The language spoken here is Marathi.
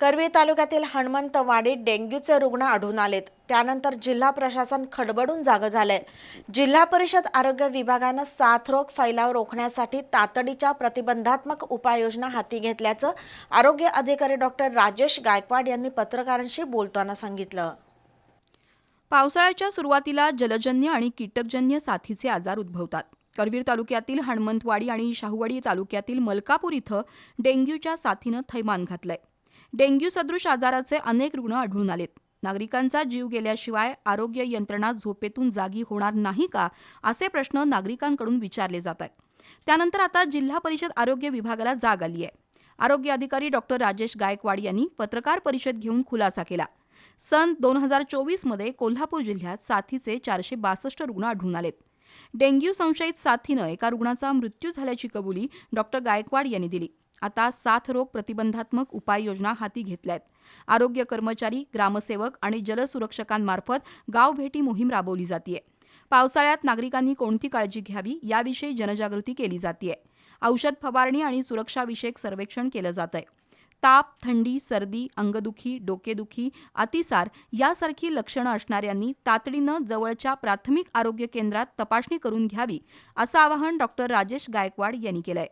करवीर तालुक्यातील हनुमंतवाडीत डेंग्यूचे रुग्ण आढळून आलेत. त्यानंतर जिल्हा प्रशासन खडबडून जागं झालंय. जिल्हा परिषद आरोग्य विभागानं साथरोग फैलाव रोखण्यासाठी तातडीच्या प्रतिबंधात्मक उपाययोजना हाती घेतल्याचं आरोग्य अधिकारी डॉक्टर राजेश गायकवाड यांनी पत्रकारांशी बोलताना सांगितलं. पावसाळ्याच्या सुरुवातीला जलजन्य आणि कीटकजन्य साथीचे आजार उद्भवतात. करवीर तालुक्यातील हणमंतवाडी आणि शाहूवाडी तालुक्यातील मलकापूर इथं डेंग्यूच्या साथीनं थैमान घातलंय. डेंग्यू सदृश आजाराचे अनेक रुग्ण आढळून आलेत. नागरिकांचा जीव गेल्याशिवाय आरोग्य यंत्रणा झोपेतून जागी होणार नाही का असे प्रश्न नागरिकांकडून विचारले जात आहेत. त्यानंतर आता जिल्हा परिषद आरोग्य विभागाला जाग आली आहे. आरोग्य अधिकारी डॉक्टर राजेश गायकवाड यांनी पत्रकार परिषद घेऊन खुलासा केला. सन दोन हजार चोवीसमध्ये कोल्हापूर जिल्ह्यात साथीचे चारशे बासष्ट रुग्ण आढळून आलेत. डेंग्यू संशयित साथीनं एका रुग्णाचा मृत्यू झाल्याची कबुली डॉक्टर गायकवाड यांनी दिली. आता साथरोग प्रतिबंधात्मक उपाययोजना हाती घेतल्यात. आरोग्य कर्मचारी ग्रामसेवक आणि जलसुरक्षकांमार्फत गावभेटी मोहीम राबवली जातीये. पावसाळ्यात नागरिकांनी कोणती काळजी घ्यावी याविषयी जनजागृती केली जातीये. औषध फवारणी आणि सुरक्षाविषयक सर्वेक्षण केलं जात आहे ताप थंडी सर्दी अंगदुखी डोकेदुखी अतिसार यासारखी लक्षणं असणाऱ्यांनी तातडीनं जवळच्या प्राथमिक आरोग्य केंद्रात तपासणी करून घ्यावी असं आवाहन डॉक्टर राजेश गायकवाड यांनी केलंय.